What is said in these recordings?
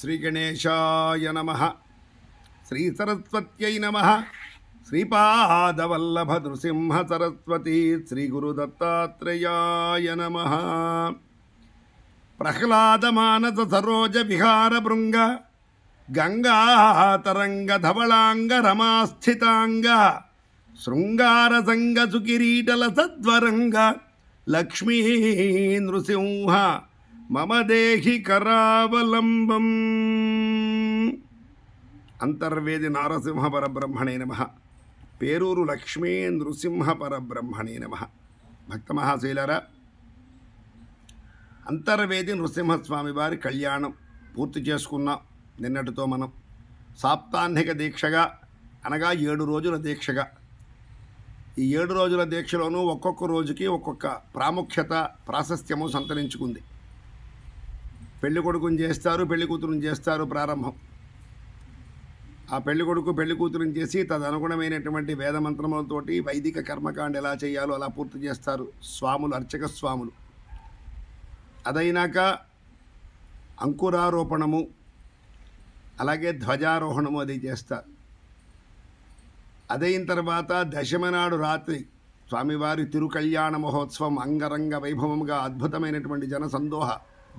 శ్రీగణేశాయ నమ. శ్రీ సరస్వత్యై నమ. శ్రీపాదవల్లభ నృసింహ సరస్వతి శ్రీ గురుదత్తాత్రేయాయ నమ. ప్రహ్లాదమానస సరోజ విహార భృంగ గంగాతరంగ ధవళాంగ రమాస్థితాంగ శృంగార సంగ సుకిరీటల సద్వరంగ లక్ష్మీ నృసింహ మమ దేహి కరావలంబం. అంతర్వేది నారసింహ పరబ్రహ్మణే నమ. పేరూరు లక్ష్మీ నృసింహ పరబ్రహ్మణే నమ. భక్త మహాశీలరా అంతర్వేది నృసింహస్వామి వారి కళ్యాణం పూర్తి చేసుకున్నాం నిన్నటితో మనం సాప్తాహిక దీక్షగా అనగా ఏడు రోజుల దీక్షగా. ఈ ఏడు రోజుల దీక్షలోనూ ఒక్కొక్క రోజుకి ఒక్కొక్క ప్రాముఖ్యత ప్రాశస్త్యము సంతరించుకుంది. పెళ్ళి కొడుకుని చేస్తారు పెళ్ళి కూతురుని చేస్తారు ప్రారంభం. ఆ పెళ్ళి కొడుకు పెళ్ళి కూతురుని చేసి తదనుగుణమైనటువంటి వేదమంత్రములతోటి వైదిక కర్మకాండ ఎలా చేయాలో అలా పూర్తి చేస్తారు స్వాములు అర్చక స్వాములు. అదైనాక అంకురారోపణము అలాగే ధ్వజారోహణము అది చేస్తారు. అదైన తర్వాత దశమనాడు రాత్రి స్వామివారి తిరుకళ్యాణ మహోత్సవం అంగరంగ వైభవంగా అద్భుతమైనటువంటి జనసందోహ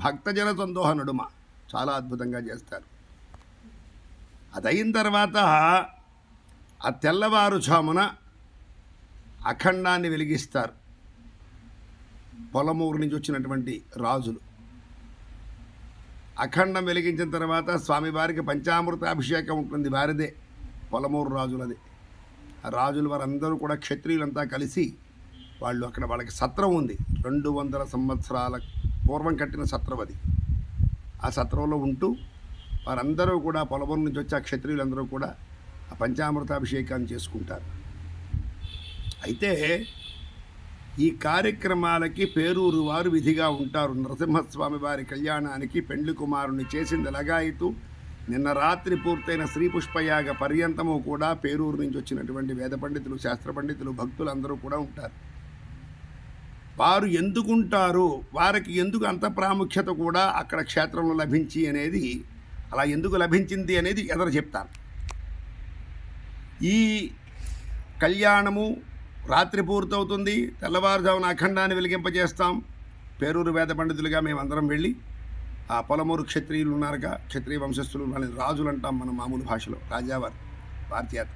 భక్తజన సందోహ నడుమ చాలా అద్భుతంగా చేస్తారు. అదైన తర్వాత ఆ తెల్లవారుజామున అఖండాన్ని వెలిగిస్తారు. పొలమూరు నుంచి వచ్చినటువంటి రాజులు. అఖండం వెలిగించిన తర్వాత స్వామివారికి పంచామృతాభిషేకం ఉంటుంది వారిదే పొలమూరు రాజులది. ఆ రాజులు వారందరూ కూడా క్షత్రియులంతా కలిసి వాళ్ళు అక్కడ వాళ్ళకి సత్రం ఉంది. రెండు వందల సంవత్సరాల పూర్వం కట్టిన సత్రం అది. ఆ సత్రంలో ఉంటూ వారందరూ కూడా పొలమూరు నుంచి వచ్చి ఆ క్షత్రియులందరూ కూడా ఆ పంచామృతాభిషేకాన్ని చేసుకుంటారు. అయితే ఈ కార్యక్రమాలకి పేరూరు వారు విధిగా ఉంటారు. నరసింహస్వామి వారి కళ్యాణానికి పెండ్లి కుమారుని చేసింది లగాయితూ. నిన్న రాత్రి పూర్తయిన శ్రీ పుష్పయాగ పర్యంతము కూడా పేరూరు నుంచి వచ్చినటువంటి వేద పండితులు శాస్త్ర పండితులు భక్తులు అందరూ కూడా ఉంటారు. వారు ఎందుకుంటారు? వారికి ఎందుకు అంత ప్రాముఖ్యత కూడా అక్కడ క్షేత్రంలో లభించి అనేది అలా ఎందుకు లభించింది అనేది ఎదర చెప్తాను ఈ కళ్యాణము రాత్రి పూర్తవుతుంది. తెల్లవారుజామున అఖండాన్ని వెలిగింపజేస్తాం. పేరూరు వేద పండితులుగా మేమందరం వెళ్ళి ఆ పొలమూరు క్షత్రియులు ఉన్నారుగా క్షత్రియ వంశస్థులు వాళ్ళని రాజులు అంటాం మన మామూలు భాషలో రాజావారు భారతీయత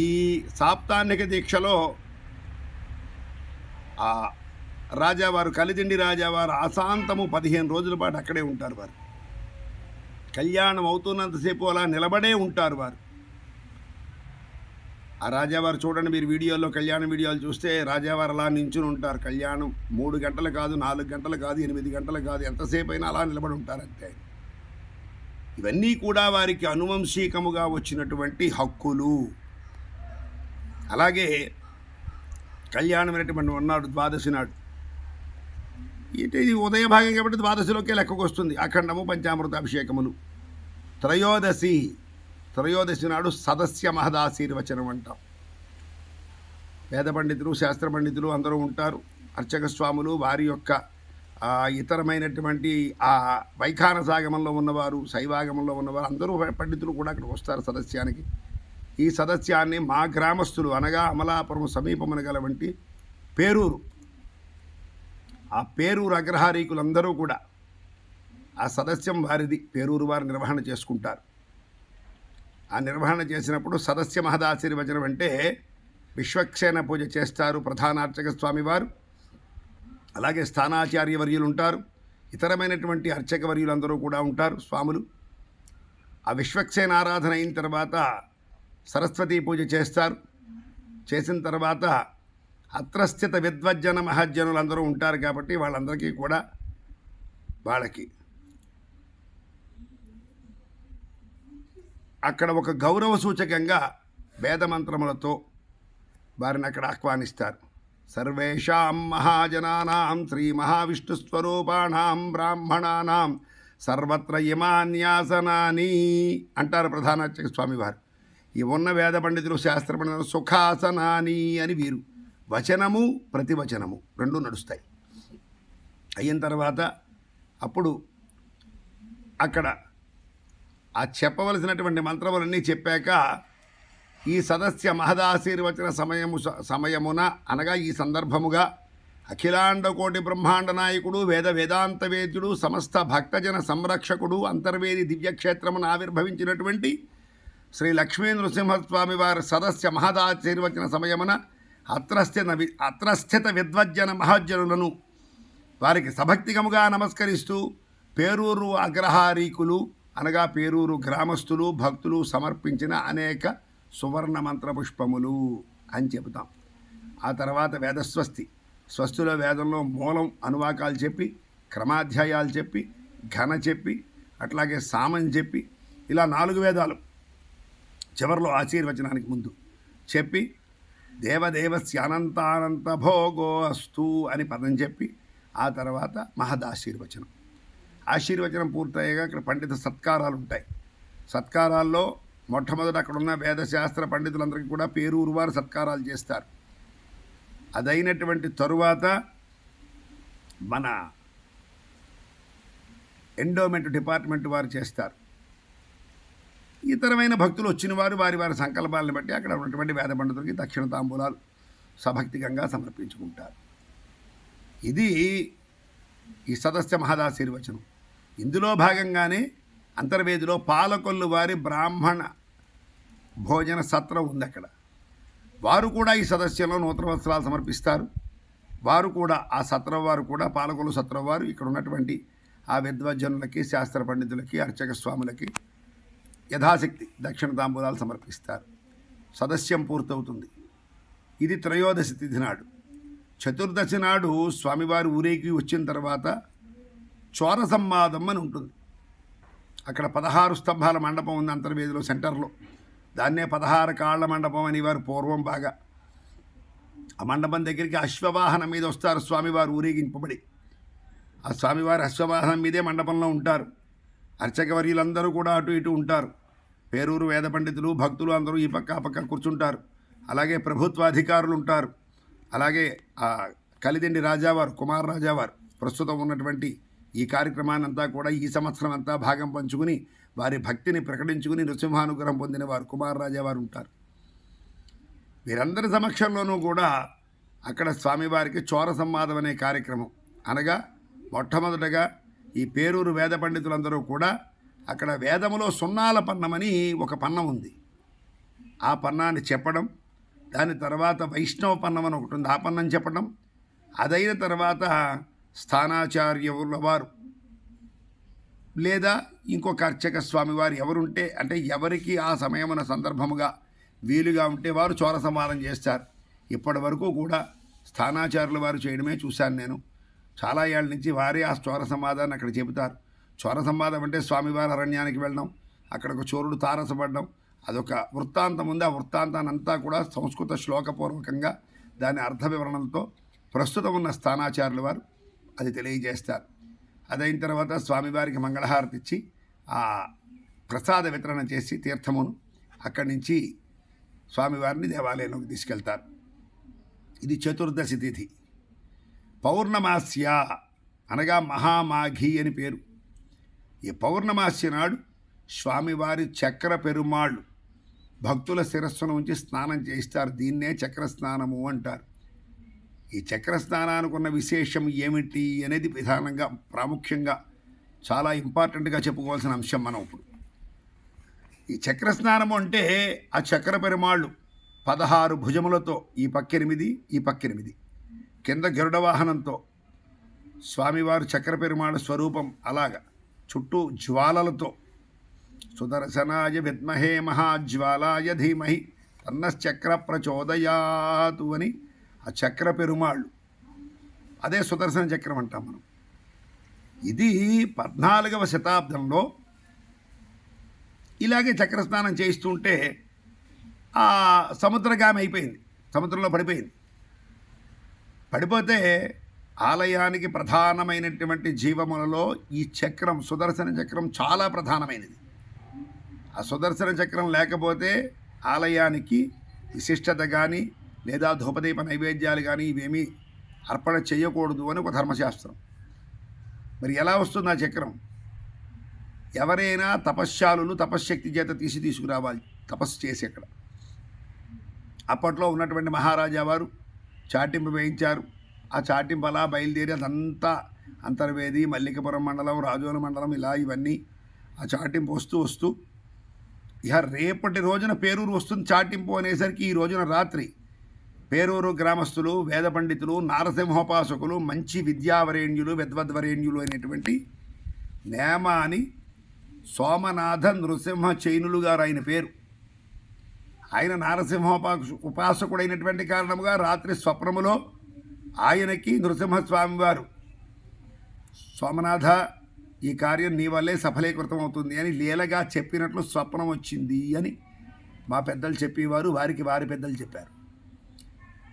ఈ సాప్తాహిక దీక్షలో రాజావారు కలిదిండి రాజావారు అశాంతము పదిహేను రోజుల పాటు అక్కడే ఉంటారు వారు. కళ్యాణం అవుతున్నంతసేపు అలా నిలబడే ఉంటారు వారు. ఆ రాజావారు చూడండి మీరు వీడియోలో కళ్యాణ వీడియోలు చూస్తే రాజావారు అలా నించుని ఉంటారు. కళ్యాణం మూడు గంటలు కాదు నాలుగు గంటలు కాదు ఎనిమిది గంటలు కాదు ఎంతసేపు అయినా అలా నిలబడి ఉంటారు అంతే. ఇవన్నీ కూడా వారికి అనువంశీకముగా వచ్చినటువంటి హక్కులు. అలాగే కళ్యాణం అనేటువంటి ఉన్నాడు ద్వాదశి నాడు. ఇది ఇది ఉదయ భాగం కాబట్టి ద్వాదశిలోకే లెక్కకు వస్తుంది. అఖండము పంచామృత అభిషేకములు. త్రయోదశి త్రయోదశి నాడు సదస్య మహదాశీర్వచనం అంటాం. వేద పండితులు శాస్త్ర పండితులు అందరూ ఉంటారు. అర్చక స్వాములు వారి యొక్క ఇతరమైనటువంటి ఆ వైఖానసాగమంలో ఉన్నవారు శైవాగమంలో ఉన్నవారు అందరూ పండితులు కూడా అక్కడికి వస్తారు సదస్యానికి. ఈ సదస్యాన్ని మా గ్రామస్తులు అనగా అమలాపురం సమీపమున గలవంటి పేరూరు. ఆ పేరూరు అగ్రహారీకులందరూ కూడా ఆ సదస్యం వారిది. పేరూరు వారు నిర్వహణ చేసుకుంటారు. ఆ నిర్వహణ చేసినప్పుడు సదస్య మహదాశీర్వచనం అంటే విశ్వక్షేణ పూజ చేస్తారు ప్రధానార్చక స్వామివారు అలాగే స్థానాచార్య వర్యులు ఉంటారు ఇతరమైనటువంటి అర్చక వర్యులందరూ కూడా ఉంటారు స్వాములు. ఆ విశ్వక్సేన ఆరాధన అయిన తర్వాత సరస్వతీ పూజ చేస్తారు. చేసిన తర్వాత అత్రస్థిత విద్వజ్జన మహజ్జనులు అందరూ ఉంటారు కాబట్టి వాళ్ళందరికీ కూడా వాళ్ళకి. అక్కడ ఒక గౌరవ సూచకంగా వేదమంత్రములతో వారిని అక్కడ ఆహ్వానిస్తారు. సర్వేషాం మహాజనానాం శ్రీ మహావిష్ణుస్వరూపాణం బ్రాహ్మణానాం సర్వత్ర ఇమాన్యాసనాని అంటారు ప్రధానార్చక స్వామివారు. ఉన్న వేద పండితులు శాస్త్ర పండితులు సుఖాసనాని అని వీరు. వచనము ప్రతివచనము రెండు నడుస్తాయి. అయిన తర్వాత అప్పుడు అక్కడ ఆ చెప్పవలసినటువంటి మంత్రములన్నీ చెప్పాక ఈ సదస్య మహదాశీర్వచన సమయము సమయమున అనగా ఈ సందర్భముగా అఖిలాండ కోటి బ్రహ్మాండ నాయకుడు వేద వేదాంతవేద్యుడు సమస్త భక్తజన సంరక్షకుడు అంతర్వేది దివ్యక్షేత్రమును ఆవిర్భవించినటువంటి శ్రీ లక్ష్మీ నృసింహస్వామి వారి సదస్య మహదాశీర్వచన సమయమున అత్రస్థిత వి అత్రస్థిత విద్వజ్జన మహాజనులను వారికి సభక్తిగముగా నమస్కరిస్తూ పేరూరు అగ్రహారీకులు అనగా పేరూరు గ్రామస్తులు భక్తులు సమర్పించిన అనేక సువర్ణ మంత్ర పుష్పములు అని చెబుతాం. ఆ తర్వాత వేదస్వస్తి. స్వస్తిలో వేదంలో మూలం అనువాకాలు చెప్పి క్రమాధ్యాయాలు చెప్పి ఘన చెప్పి అట్లాగే సామని చెప్పి ఇలా నాలుగు వేదాలు. చివరిలో ఆశీర్వచనానికి ముందు చెప్పి దేవదేవస్యానంతానంత భోగో అస్తు అని పదం చెప్పి ఆ తర్వాత మహదాశీర్వచనం. ఆశీర్వచనం పూర్తయ్యాక ఇక్కడ పండిత సత్కారాలు ఉంటాయి. సత్కారాల్లో మొట్టమొదట అక్కడ ఉన్న వేదశాస్త్ర పండితులందరికీ కూడా పేరూరు వారు సత్కారాలు చేస్తారు. అదైనటువంటి తరువాత మన ఎండోమెంట్ డిపార్ట్మెంట్ వారు చేస్తారు. ఇతరమైన భక్తులు వచ్చిన వారు వారి వారి సంకల్పాలను బట్టి అక్కడ ఉన్నటువంటి వేద పండితులకి దక్షిణ తాంబూలాలు సభక్తికంగా సమర్పించుకుంటారు. ఇది ఈ సదస్య మహదాశీర్వచనం. ఇందులో భాగంగానే అంతర్వేదిలో పాలకొల్లు వారి బ్రాహ్మణ భోజన సత్రం ఉంది అక్కడ వారు కూడా ఈ సదస్యంలో నూతన వస్త్రాలు సమర్పిస్తారు. వారు కూడా ఆ సత్రం వారు కూడా పాలకొల్లు సత్రం వారు ఇక్కడ ఉన్నటువంటి ఆ విద్వజ్జనులకి శాస్త్ర పండితులకి అర్చక స్వాములకి యథాశక్తి దక్షిణ తాంబూలాలు సమర్పిస్తారు. సదస్యం పూర్తవుతుంది. ఇది త్రయోదశి తిథి నాడు. చతుర్దశి నాడు స్వామివారి ఊరేగి వచ్చిన తర్వాత చోర సంవాదం అని ఉంటుంది. అక్కడ పదహారు స్తంభాల మండపం ఉంది అంతర్వేదిలో సెంటర్లో. దాన్నే పదహారు కాళ్ళ మండపం అని వారు పూర్వం బాగా. ఆ మండపం దగ్గరికి అశ్వవాహనం మీద వస్తారు స్వామివారు ఊరేగింపబడి. ఆ స్వామివారి అశ్వవాహనం మీదే మండపంలో ఉంటారు. అర్చకవర్యులందరూ కూడా అటు ఇటు ఉంటారు. పేరూరు వేద పండితులు భక్తులు అందరూ ఈ పక్క ఆ పక్క కూర్చుంటారు. అలాగే ప్రభుత్వ అధికారులు ఉంటారు. అలాగే కలిదిండి రాజావారు కుమార్ రాజావారు ప్రస్తుతం ఉన్నటువంటి ఈ కార్యక్రమాన్నంతా కూడా ఈ సంవత్సరం అంతా భాగం పంచుకుని వారి భక్తిని ప్రకటించుకుని నృసింహానుగ్రహం పొందిన వారు కుమార్ రాజావారు ఉంటారు. వీరందరి సమక్షంలోనూ కూడా అక్కడ స్వామివారికి చోర సంవాదం అనే కార్యక్రమం అనగా మొట్టమొదటగా ఈ పేరూరు వేద పండితులందరూ కూడా అక్కడ వేదములో సున్నాల పన్నమని ఒక పన్నం ఉంది. ఆ పన్నాన్ని చెప్పడం దాని తర్వాత వైష్ణవ పన్నం అని ఒకటి ఉంది. ఆ పన్నం చెప్పడం అదైన తర్వాత స్థానాచార్యుల వారు లేదా ఇంకొక అర్చక స్వామివారు ఎవరుంటే అంటే ఎవరికి ఆ సమయమున సందర్భముగా వీలుగా ఉంటే వారు చోర సంవాదం చేస్తారు. ఇప్పటి వరకు కూడా స్థానాచారుల వారు చేయడమే చూశాను నేను. చాలా ఏళ్ళ నుంచి వారే ఆ చోర సంవాదాన్ని అక్కడ చెబుతారు. చోర సంవాదం అంటే స్వామివారి అరణ్యానికి వెళ్ళడం అక్కడ ఒక చోరుడు తారసపడడం అదొక వృత్తాంతం ఉంది. ఆ వృత్తాంతాన్ని అంతా కూడా సంస్కృత శ్లోకపూర్వకంగా దాని అర్థ వివరణలతో ప్రస్తుతం ఉన్న స్థానాచారులు వారు అది తెలియజేస్తారు. అదైన తర్వాత స్వామివారికి మంగళహారతి ఇచ్చి ఆ ప్రసాద వితరణ చేసి తీర్థమును అక్కడి నుంచి స్వామివారిని దేవాలయంలోకి తీసుకెళ్తారు. ఇది చతుర్దశి తిథి. పౌర్ణమాస్య అనగా మహామాఘి అని పేరు. ఈ పౌర్ణమాస్య నాడు స్వామివారి చక్ర పెరుమాళ్ళు భక్తుల శిరస్సును ఉంచి స్నానం చేయిస్తారు. దీన్నే చక్ర స్నానము అంటారు. ఈ చక్ర స్నానానికి ఉన్న విశేషం ఏమిటి అనేది ప్రధానంగా ప్రాముఖ్యంగా చాలా ఇంపార్టెంట్గా చెప్పుకోవాల్సిన అంశం మనం ఇప్పుడు. ఈ చక్ర స్నానం అంటే ఆ చక్ర పెరుమాళ్ళు పదహారు భుజములతో ఈ పక్కెనిమిది ఈ పక్కెనిమిది. కింద గరుడ వాహనంతో. స్వామివారు చక్రపెరుమాళ స్వరూపం అలాగా. చుట్టూ జ్వాలలతో. సుదర్శనాయ విద్మహే మహాజ్వాలాయ ధీమహి. తన్నశ్చక్ర ప్రచోదయాతు అని ఆ చక్ర పెరుమాళ్ళు. అదే సుదర్శన చక్రం అంటాం మనం. ఇది పద్నాలుగవ శతాబ్దంలో ఇలాగే చక్ర స్నానం ఆ సముద్రగామి అయిపోయింది. సముద్రంలో పడిపోయింది. పడిపోతే ఆలయానికి ప్రధానమైనటువంటి జీవములలో ఈ చక్రం సుదర్శన చక్రం చాలా ప్రధానమైనది. ఆ సుదర్శన చక్రం లేకపోతే ఆలయానికి విశిష్టత కానీ లేదా ధూపదీప నైవేద్యాలు కానీ ఇవేమీ అర్పణ చేయకూడదు అని ఒక ధర్మశాస్త్రం. మరి ఎలా వస్తుంది ఆ చక్రం? ఎవరైనా తపశ్శాలులు తపశ్శక్తి చేత తీసి తీసుకురావాలి తపస్సు చేసి అక్కడ. అప్పట్లో ఉన్నటువంటి మహారాజా వారు చాటింపు వేయించారు. ఆ చాటింపు అలా బయలుదేరి అదంతా అంతర్వేది మల్లికపురం మండలం రాజోల మండలం ఇలా ఇవన్నీ ఆ చాటింపు వస్తూ వస్తూ ఇక రేపటి రోజున పేరూరు వస్తుంది చాటింపు అనేసరికి ఈ రోజున రాత్రి పేరూరు గ్రామస్తులు వేద పండితులు నారసింహోపాసకులు మంచి విద్యావరేణ్యులు విద్వద్వరేణ్యులు అనేటువంటి నేమాని సోమనాథ నృసింహ చైనులు గారు ఆయన పేరు. ఆయన నారసింహోపాస ఉపాసకుడైనటువంటి కారణముగా రాత్రి స్వప్నములో ఆయనకి నృసింహస్వామి వారు సోమనాథ ఈ కార్యం నీ వల్లే సఫలీకృతం అవుతుంది అని లీలగా చెప్పినట్లు స్వప్నం వచ్చింది అని మా పెద్దలు చెప్పేవారు వారికి వారి పెద్దలు చెప్పారు.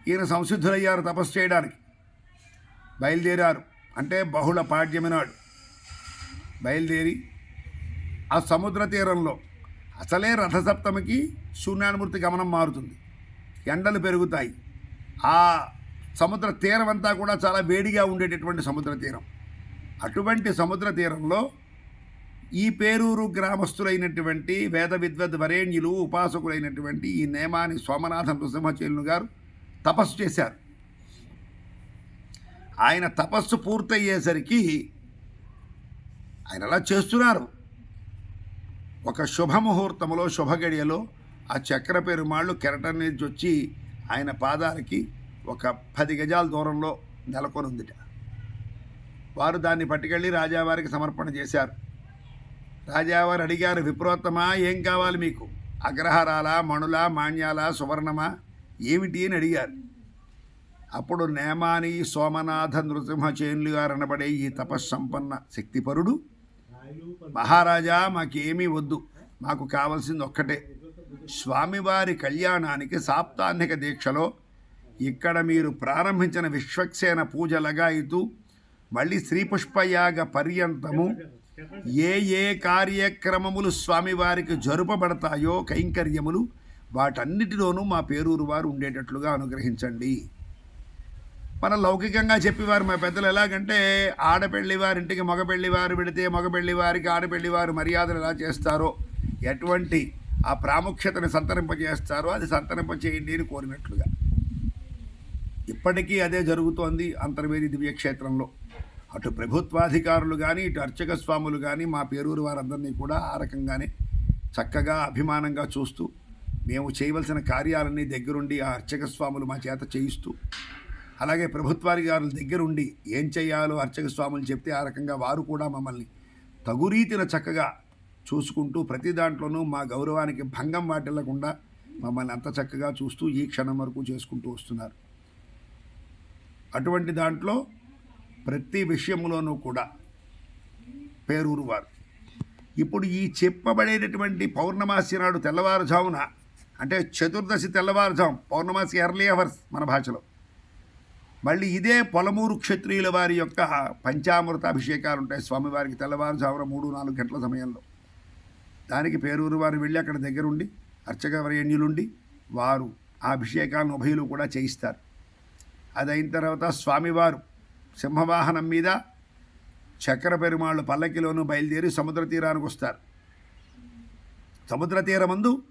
ఈయన సంసిద్ధులయ్యారు తపస్సు చేయడానికి. బయలుదేరారు. అంటే బహుళ పాడ్యమినాడు. బయలుదేరి ఆ సముద్ర తీరంలో అసలే రథసప్తమికి శూన్యానుమూర్తి గమనం మారుతుంది. ఎండలు పెరుగుతాయి. ఆ సముద్ర తీరం అంతా కూడా చాలా వేడిగా ఉండేటటువంటి సముద్ర తీరం. అటువంటి సముద్ర తీరంలో ఈ పేరూరు గ్రామస్తులైనటువంటి వేద విద్వద్ వరేణ్యులు ఉపాసకులైనటువంటి ఈ నేమాని సోమనాథ నృసింహచేలును గారు తపస్సు చేశారు. ఆయన తపస్సు పూర్తయ్యేసరికి ఆయన అలా చేస్తున్నారు. ఒక శుభముహూర్తములో శుభగడియలో ఆ చక్ర పెరుమాళ్ళు కెరటం నుంచి వచ్చి ఆయన పాదాలకి ఒక పది గజాల దూరంలో నెలకొనుందిట. వారు దాన్ని పట్టుకెళ్ళి రాజావారికి సమర్పణ చేశారు. రాజావారు అడిగారు విప్రోత్తమా ఏం కావాలి మీకు? అగ్రహారాల మణుల మాన్యాల సువర్ణమా? ఏమిటి? అని అడిగారు. అప్పుడు నేమాని సోమనాథ నృసింహచేనులు గారు అనబడే ఈ తపస్సంపన్న శక్తిపరుడు మహారాజా మాకేమీ వద్దు. మాకు కావలసింది ఒక్కటే. స్వామివారి కళ్యాణానికి సాప్తాహిక దీక్షలో ఇక్కడ మీరు ప్రారంభించిన విశ్వక్సేన పూజ లగాయితూ మళ్ళీ శ్రీపుష్పయాగ పర్యంతము ఏ ఏ కార్యక్రమములు స్వామివారికి జరుపబడతాయో కైంకర్యములు వాటన్నిటిలోనూ మా పేరూరు వారు ఉండేటట్లుగా అనుగ్రహించండి. మన లౌకికంగా చెప్పేవారు మా పెద్దలు ఎలాగంటే ఆడపెళ్ళి వారింటికి మగపెళ్ళి వారు పెడితే మగపెళ్ళి వారికి ఆడపెళ్ళి వారు మర్యాదలు ఎలా చేస్తారో ఎటువంటి ఆ ప్రాముఖ్యతను సంతరింపజేస్తారో అది సంతరింపచేయండి అని కోరినట్లుగా. ఇప్పటికీ అదే జరుగుతోంది అంతర్వేది దివ్యక్షేత్రంలో. అటు ప్రభుత్వాధికారులు కానీ ఇటు అర్చక స్వాములు కానీ మా పేరూరు వారందరినీ కూడా ఆ రకంగానే చక్కగా అభిమానంగా చూస్తూ మేము చేయవలసిన కార్యాలన్నీ దగ్గరుండి ఆ అర్చక స్వాములు మా చేత చేయిస్తూ అలాగే ప్రభుత్వాధికారుల దగ్గరుండి ఏం చేయాలో అర్చక స్వాములు చెప్తే ఆ రకంగా వారు కూడా మమ్మల్ని తగురీతిన చక్కగా చూసుకుంటూ ప్రతి దాంట్లోనూ మా గౌరవానికి భంగం వాటిల్లకుండా మమ్మల్ని అంత చక్కగా చూస్తూ ఈ క్షణం వరకు చేసుకుంటూ వస్తున్నారు. అటువంటి దాంట్లో ప్రతి విషయంలోనూ కూడా పేరూరు వారు. ఇప్పుడు ఈ చెప్పబడేటటువంటి పౌర్ణమాసి నాడు తెల్లవారుజామున అంటే చతుర్దశి తెల్లవారుజాము పౌర్ణమాసి ఎర్లీ అవర్స్ మన భాషలో. మళ్ళీ ఇదే పొలమూరు క్షత్రియుల వారి యొక్క పంచామృత అభిషేకాలు ఉంటాయి స్వామివారికి తెల్లవారుజామున మూడు నాలుగు గంటల సమయంలో. దానికి పేరూరు వారు వెళ్ళి అక్కడ దగ్గరుండి అర్చక వరేణ్యులుండి వారు ఆ అభిషేకాలను ఉభయులు కూడా చేయిస్తారు. అది అయిన తర్వాత స్వామివారు సింహవాహనం మీద చక్ర పెరుమాళ్ళు పల్లకిలోనూ బయలుదేరి సముద్ర తీరానికి వస్తారు. సముద్ర తీరమందు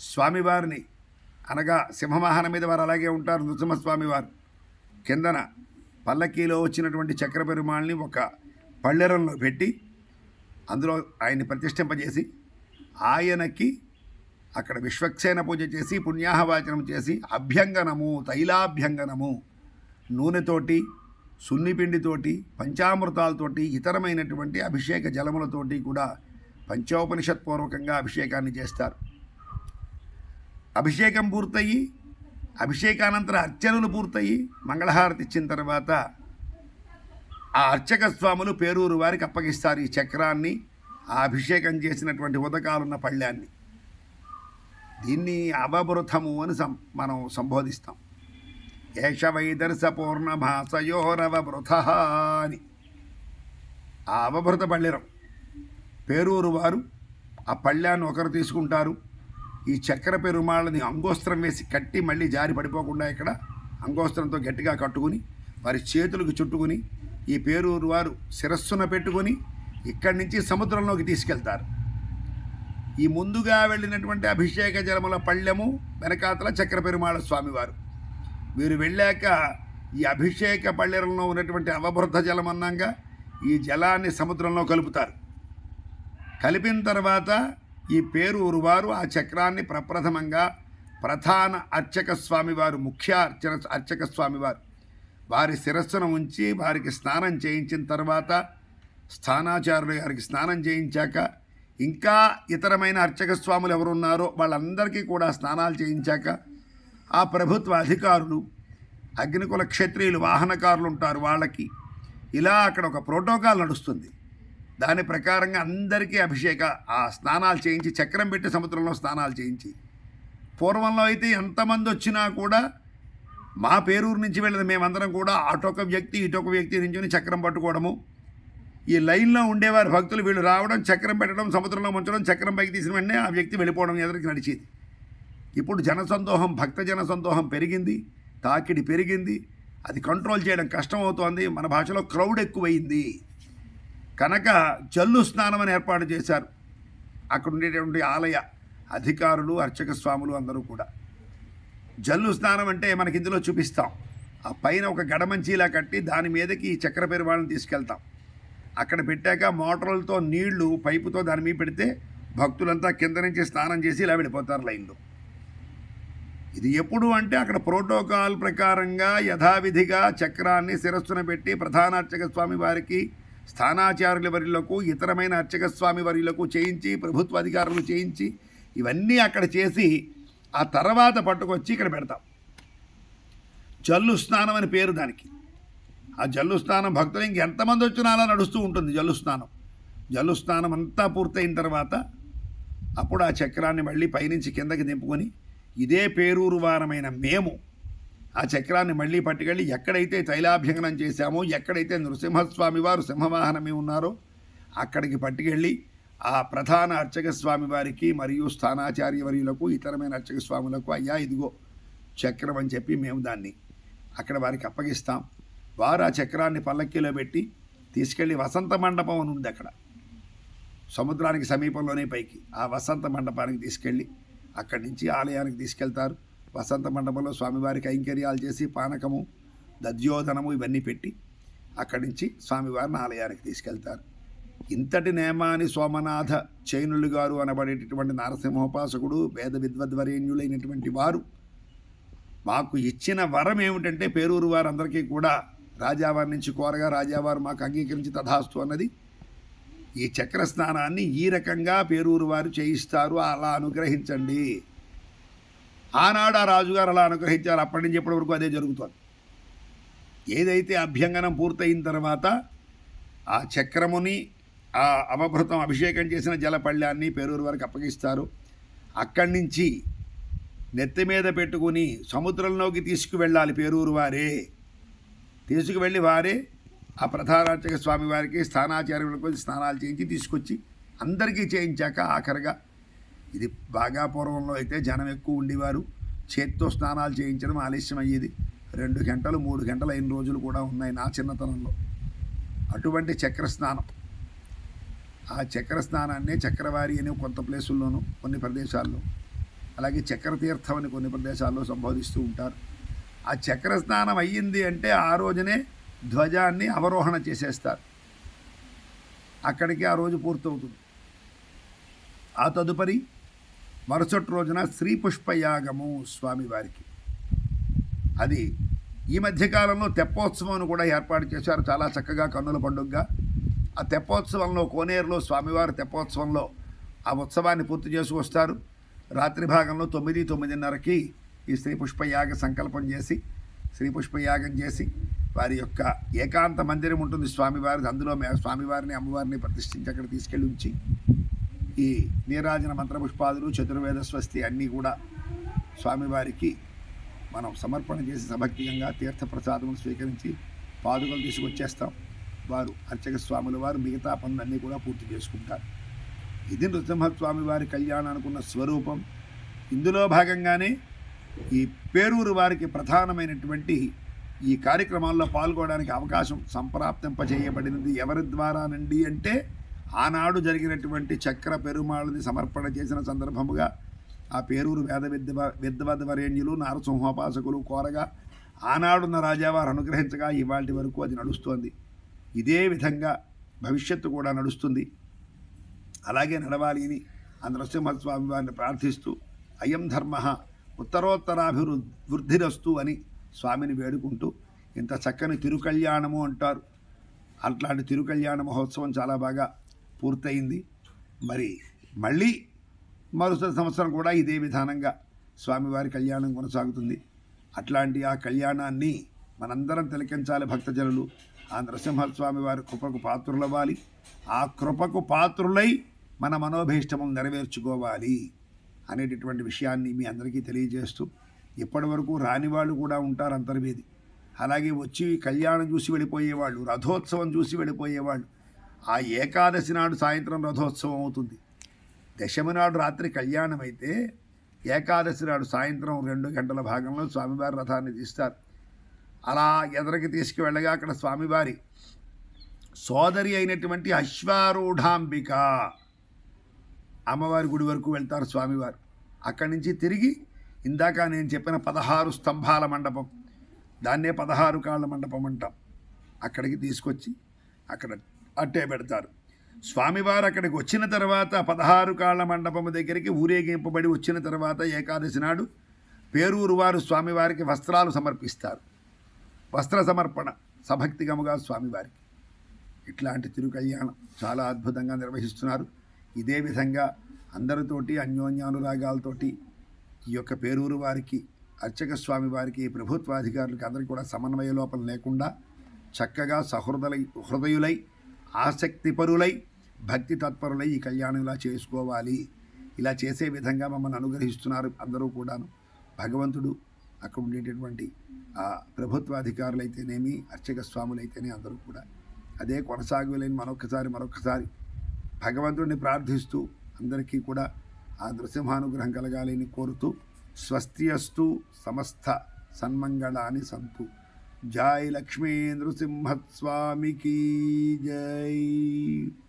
స్వామివారిని అనగా సింహవాహనం మీద వారు అలాగే ఉంటారు నృసింహస్వామివారు. కిందన పల్లకీలో వచ్చినటువంటి చక్ర పెరుమాళ్ళని ఒక పళ్ళెరంలో పెట్టి అందులో ఆయన్ని ప్రతిష్ఠింపజేసి ఆయనకి అక్కడ విశ్వక్సేన పూజ చేసి పుణ్యాహవాచనం చేసి అభ్యంగనము తైలాభ్యంగనము నూనెతోటి సున్నిపిండితోటి పంచామృతాలతోటి ఇతరమైనటువంటి అభిషేక జలములతోటి కూడా పంచోపనిషత్పూర్వకంగా అభిషేకాన్ని చేస్తారు. అభిషేకం పూర్తయి అభిషేకానంతర అర్చనలు పూర్తయి మంగళహారతి ఇచ్చిన తర్వాత ఆ అర్చక స్వాములు పేరూరు వారికి అప్పగిస్తారు ఈ చక్రాన్ని ఆ అభిషేకం చేసినటువంటి ఉదకాలున్న పళ్ళ్యాన్ని దీన్ని అవబృతము అని సం మనం సంబోధిస్తాం. ఏష వైదర్శ పూర్ణమాసయోరవబృత అని. ఆ అవభృత పళ్ళెరం. పేరూరు వారు ఆ పళ్ళాన్ని ఒకరు తీసుకుంటారు. ఈ చక్కెర పెరుమాళ్ళని అంగోస్త్రం వేసి కట్టి మళ్ళీ జారి పడిపోకుండా ఇక్కడ అంగోస్త్రంతో గట్టిగా కట్టుకుని వారి చేతులకు చుట్టుకుని ఈ పేరూరు వారు శిరస్సున పెట్టుకొని ఇక్కడి నుంచి సముద్రంలోకి తీసుకెళ్తారు. ఈ ముందుగా వెళ్ళినటువంటి అభిషేక జలముల పళ్ళెము వెనకాతల చక్ర పెరుమాళ స్వామివారు. వీరు వెళ్ళాక ఈ అభిషేక పళ్ళెరంలో ఉన్నటువంటి అవబృద్ధ జలం అన్నాగా ఈ జలాన్ని సముద్రంలో కలుపుతారు. కలిపిన తర్వాత ఈ పేరూరు వారు ఆ చక్రాన్ని ప్రప్రథమంగా ప్రధాన అర్చక స్వామివారు ముఖ్య అర్చన అర్చక స్వామివారు. వారి శిరస్సును ఉంచి వారికి స్నానం చేయించిన తర్వాత స్థానాచారులు గారికి స్నానం చేయించాక ఇంకా ఇతరమైన అర్చక స్వాములు ఎవరున్నారో వాళ్ళందరికీ కూడా స్నానాలు చేయించాక ఆ ప్రభుత్వ అధికారులు అగ్నికుల క్షత్రియులు వాహనకారులు ఉంటారు వాళ్ళకి. ఇలా అక్కడ ఒక ప్రోటోకాల్ నడుస్తుంది. దాని ప్రకారంగా అందరికీ అభిషేక ఆ స్నానాలు చేయించి చక్రం పెట్టి సముద్రంలో స్నానాలు చేయించి. పూర్వంలో అయితే ఎంతమంది వచ్చినా కూడా మా పేరూరు నుంచి వెళ్ళిన మేమందరం కూడా అటొక వ్యక్తి ఇటొక వ్యక్తి నుంచి చక్రం పట్టుకోవడము. ఈ లైన్లో ఉండేవారు భక్తులు వీళ్ళు రావడం చక్రం పెట్టడం సముద్రంలో ఉంచడం చక్రం పైకి తీసిన వెంటనే ఆ వ్యక్తి వెళ్ళిపోవడం ఎదురికి నడిచేది. ఇప్పుడు జనసందోహం భక్త జనసందోహం పెరిగింది తాకిడి పెరిగింది. అది కంట్రోల్ చేయడం కష్టం అవుతోంది. మన భాషలో క్రౌడ్ ఎక్కువైంది. కనుక జల్లు స్నానం అని ఏర్పాటు చేశారు. అక్కడ ఉండేటువంటి ఆలయ అధికారులు అర్చక స్వాములు అందరూ కూడా. జల్లు స్నానం అంటే మనకి ఇందులో చూపిస్తాం. ఆ పైన ఒక గడమంచీలా కట్టి దాని మీదకి ఈ చక్ర పెరువాళ్ళని తీసుకెళ్తాం. అక్కడ పెట్టాక మోటార్లతో నీళ్ళు పైపుతో దాని మీద పెడితే భక్తులంతా కింద నుంచి స్నానం చేసి ఇలా వెళ్ళిపోతారు లైన్లో. ఇది ఎప్పుడు అంటే అక్కడ ప్రోటోకాల్ ప్రకారంగా యథావిధిగా చక్రాన్ని శిరస్సున పెట్టి ప్రధాన అర్చక స్వామి వారికి స్థానాచార్యుల వరిలకు ఇతరమైన అర్చక స్వామి చేయించి ప్రభుత్వ అధికారులు చేయించి ఇవన్నీ అక్కడ చేసి ఆ తర్వాత పట్టుకొచ్చి ఇక్కడ పెడతాం. జల్లు స్నానం అని పేరు దానికి. ఆ జల్లు స్నానం భక్తులు ఇంకెంతమంది వచ్చినా అలా నడుస్తూ ఉంటుంది జల్లు స్నానం. జల్లు స్నానం అంతా పూర్తయిన తర్వాత అప్పుడు ఆ చక్రాన్ని మళ్ళీ పైనుంచి కిందకి దింపుకొని ఇదే పేరూరు వారమైన మేము ఆ చక్రాన్ని మళ్ళీ పట్టుకెళ్ళి ఎక్కడైతే తైలాభ్యంగనం చేశామో ఎక్కడైతే నృసింహస్వామి వారు సింహవాహనమే ఉన్నారో అక్కడికి పట్టుకెళ్ళి ఆ ప్రధాన అర్చక స్వామి వారికి మరియు స్థానాచార్య వర్యులకు ఇతరమైన అర్చక స్వాములకు అయ్యా ఇదిగో చక్రం అని చెప్పి మేము దాన్ని అక్కడ వారికి అప్పగిస్తాం. వారు ఆ చక్రాన్ని పల్లక్కిలో పెట్టి తీసుకెళ్ళి వసంత మండపం అని ఉంది అక్కడ. సముద్రానికి సమీపంలోనే పైకి. ఆ వసంత మండపానికి తీసుకెళ్ళి అక్కడి నుంచి ఆలయానికి తీసుకెళ్తారు. వసంత మండపంలో స్వామివారికి కైంకర్యాలు చేసి పానకము దద్యోధనము ఇవన్నీ పెట్టి అక్కడి నుంచి స్వామివారిని ఆలయానికి తీసుకెళ్తారు. ఇంతటి నేమాని సోమనాథ చైనులు గారు అనబడేటటువంటి నరసింహోపాసకుడు వేద విద్వద్వరేణ్యులైనటువంటి వారు మాకు ఇచ్చిన వరం ఏమిటంటే పేరూరు వారందరికీ కూడా రాజావారి నుంచి కోరగా రాజావారు మాకు అంగీకరించి తథాస్తు అన్నది. ఈ చక్ర స్నానాన్ని ఈ రకంగా పేరూరు వారు చేయిస్తారు అలా అనుగ్రహించండి. ఆనాడు ఆ రాజుగారు అలా అనుగ్రహించారు. అప్పటి నుంచి ఎప్పటి వరకు అదే జరుగుతుంది. ఏదైతే అభ్యంగనం పూర్తయిన తర్వాత ఆ చక్రముని ఆ అవభృతం అభిషేకం చేసిన జలపళ్ళ్యాన్ని పేరూరు వారికి అప్పగిస్తారు. అక్కడి నుంచి నెత్తి మీద పెట్టుకుని సముద్రంలోకి తీసుకువెళ్ళాలి పేరూరు వారే. తీసుకువెళ్ళి వారే ఆ ప్రధానార్చక స్వామి వారికి స్థానాచార్యులకు స్నానాలు చేయించి తీసుకొచ్చి అందరికీ చేయించాక ఆఖరిగా ఇది బాగా పూర్వంలో అయితే జనం ఎక్కువ ఉండేవారు. చేత్తో స్నానాలు చేయించడం ఆలస్యం అయ్యేది. రెండు గంటలు మూడు గంటలు అయిన రోజులు కూడా ఉన్నాయి నా చిన్నతనంలో. అటువంటి చక్ర స్నానం ఆ చక్ర స్నానాన్నే చక్రవారి అనే కొంత ప్లేసుల్లోనూ కొన్ని ప్రదేశాల్లో అలాగే చక్రతీర్థం అని కొన్ని ప్రదేశాల్లో సంబోధిస్తూ ఉంటారు. ఆ చక్ర స్నానం అయ్యింది అంటే ఆ రోజునే ధ్వజాన్ని అవరోహణ చేసేస్తారు. అక్కడికి ఆ రోజు పూర్తవుతుంది. ఆ తదుపరి మరుసటి రోజున శ్రీ పుష్పయాగము స్వామివారికి. అది ఈ మధ్యకాలంలో తెప్పోత్సవం కూడా ఏర్పాటు చేశారు. చాలా చక్కగా కన్నుల పండుగగా. ఆ తెప్పోత్సవంలో కోనేరులో స్వామివారి తెప్పోత్సవంలో ఆ ఉత్సవాన్ని పూర్తి చేసుకొస్తారు రాత్రి భాగంలో తొమ్మిది తొమ్మిదిన్నరకి ఈ శ్రీ పుష్పయాగ సంకల్పం చేసి శ్రీ పుష్పయాగం చేసి వారి యొక్క ఏకాంత మందిరం ఉంటుంది స్వామివారిది. అందులో స్వామివారిని అమ్మవారిని ప్రతిష్ఠించి అక్కడ తీసుకెళ్ళి ఉంచి ఈ నీరాజన మంత్రపుష్పాదులు చతుర్వేద స్వస్తి అన్నీ కూడా స్వామివారికి మనం సమర్పణ చేసి సభక్తియంగా తీర్థప్రసాదములు స్వీకరించి పాదుకలు తీసుకొచ్చేస్తాం. వారు అర్చక స్వాముల వారు మిగతా పనులన్నీ కూడా పూర్తి చేసుకుంటారు. ఇది నృసింహస్వామి వారి కళ్యాణానికి అనుకున్న స్వరూపం. ఇందులో భాగంగానే ఈ పేరూరు వారికి ప్రధానమైనటువంటి ఈ కార్యక్రమాల్లో పాల్గొనడానికి అవకాశం సంప్రాప్తింపజేయబడినది ఎవరి ద్వారానండి అంటే ఆనాడు జరిగినటువంటి చక్ర పెరుమాళుని సమర్పణ చేసిన సందర్భముగా ఆ పేరూరు వేద విద్వ విద్వద్వరేణ్యులు నారసింహోపాసకులు కోరగా ఆనాడున్న రాజావారు అనుగ్రహించగా ఇవాటి వరకు అది నడుస్తోంది. ఇదే విధంగా భవిష్యత్తు కూడా నడుస్తుంది. అలాగే నడవాలి అని ఆ నరసింహస్వామి వారిని ప్రార్థిస్తూ అయం ధర్మ ఉత్తరోత్తరాభివృద్ధిరస్తు అని స్వామిని వేడుకుంటూ ఇంత చక్కని తిరుకళ్యాణము అంటారు. అట్లాంటి తిరుకళ్యాణ మహోత్సవం చాలా బాగా పూర్తయింది. మరి మళ్ళీ మరుసటి సంవత్సరం కూడా ఇదే విధానంగా స్వామివారి కళ్యాణం కొనసాగుతుంది. అట్లాంటి ఆ కళ్యాణాన్ని మనందరం తిలకించాలి భక్తజనులు. ఆ నరసింహస్వామి వారి కృపకు పాత్రులవ్వాలి. ఆ కృపకు పాత్రులై మన మనోభీష్టము నెరవేర్చుకోవాలి అనేటటువంటి విషయాన్ని మీ అందరికీ తెలియజేస్తూ ఇప్పటి వరకు రాని వాళ్ళు కూడా ఉంటారు అంతర్వేది. అలాగే వచ్చి కళ్యాణం చూసి వెళ్ళిపోయేవాళ్ళు రథోత్సవం చూసి వెళ్ళిపోయేవాళ్ళు ఆ ఏకాదశి నాడు సాయంత్రం రథోత్సవం అవుతుంది. దశమి నాడు రాత్రి కళ్యాణం అయితే ఏకాదశి నాడు సాయంత్రం రెండు గంటల భాగంలో స్వామివారి రథాన్ని తీస్తారు. అలా ఎదరికి తీసుకువెళ్ళగా అక్కడ స్వామివారి సోదరి అయినటువంటి అశ్వారూఢాంబిక అమ్మవారి గుడి వరకు వెళ్తారు స్వామివారు. అక్కడి నుంచి తిరిగి ఇందాక నేను చెప్పిన పదహారు స్తంభాల మండపం దాన్నే పదహారు కాళ్ళ మండపం అంటాం. అక్కడికి తీసుకొచ్చి అక్కడ అట్టే పెడతారు. స్వామివారు అక్కడికి వచ్చిన తర్వాత పదహారు కాళ్ళ మండపం దగ్గరికి ఊరేగింపబడి వచ్చిన తర్వాత ఏకాదశి నాడు పేరూరు వారు స్వామివారికి వస్త్రాలు సమర్పిస్తారు. వస్త్ర సమర్పణ సభక్తిగముగా స్వామివారికి. ఇట్లాంటి తిరుకళ్యాణం చాలా అద్భుతంగా నిర్వహిస్తున్నారు. ఇదే విధంగా అందరితోటి అన్యోన్యానురాగాలతోటి ఈ యొక్క పేరూరు వారికి అర్చక స్వామి వారికి ప్రభుత్వాధికారులకి అందరికీ కూడా సమన్వయ లోపం లేకుండా చక్కగా సహృదయ హృదయులై ఆసక్తిపరులై భక్తి తత్పరులై ఈ కళ్యాణం ఇలా చేసుకోవాలి. ఇలా చేసే విధంగా మమ్మల్ని అనుగ్రహిస్తున్నారు అందరూ కూడాను. భగవంతుడు అక్కడ ఉండేటటువంటి ఆ ప్రభుత్వాధికారులైతేనేమి అర్చక స్వాములైతేనే అందరూ కూడా. అదే కొనసాగలేని మరొకసారి మరొకసారి భగవంతుడిని ప్రార్థిస్తూ అందరికీ కూడా ఆ నృసింహానుగ్రహం కలగాలని కోరుతూ స్వస్తి అస్తు సమస్త సన్మంగళాన్ని సంతు. जय लक्ष्मी नृसिंह स्वामी की जय।